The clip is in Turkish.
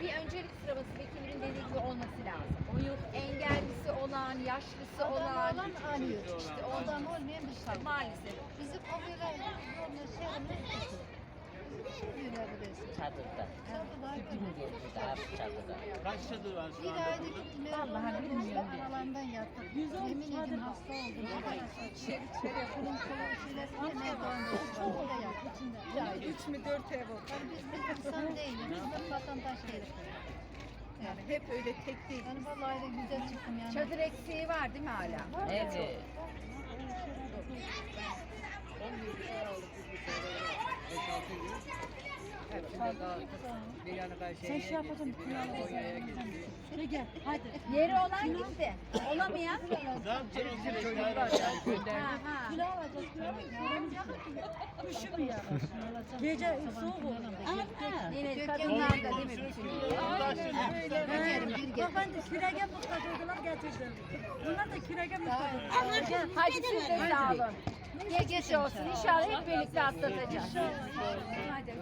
bir öncelik sıralaması Bekir'in dediği gibi olması lazım. O yok engellisi olan, yaşlısı Adam olan. olan alıyor. İşte o adam olmayan bir şey. maalesef. Bizim o böyle şeyimiz Yürüyor burası. Çadırda. Gün geldi daha çadırda. Kaç çadır var şu Bir anda ayda burada? gittiler. Vallahi bilmiyorum. Aralarından yattık. Yemin ederim hasta oldum. Şerit şerit. Bunun kolu şeyler ne doğru. Çok da yattı içinde. Bir ayda. Üç mü dört ev oldu. Biz de insan değiliz. Biz de vatandaş değiliz. Yani hep öyle tek değil. Yani vallahi de güzel çıktım yani. Çadır eksiği var değil mi hala? Evet. Sen şey yapacaksın. Şöyle gel. Hadi. Yeri olan gitti. Olamayan. Ne yapacaksın o çocuklar? Ha, ha. Kilo alacağız. Kilo alacağız. Üşümüyor. Gece soğuk olur. Evet kadınlar da değil mi bir Bak ben de kirege muhtaç oldular getirdim. Bunlar da kirege muhtaç oldular. Hadi siz de sağ olun. Geçmiş olsun. İnşallah hep birlikte atlatacağız. Hadi.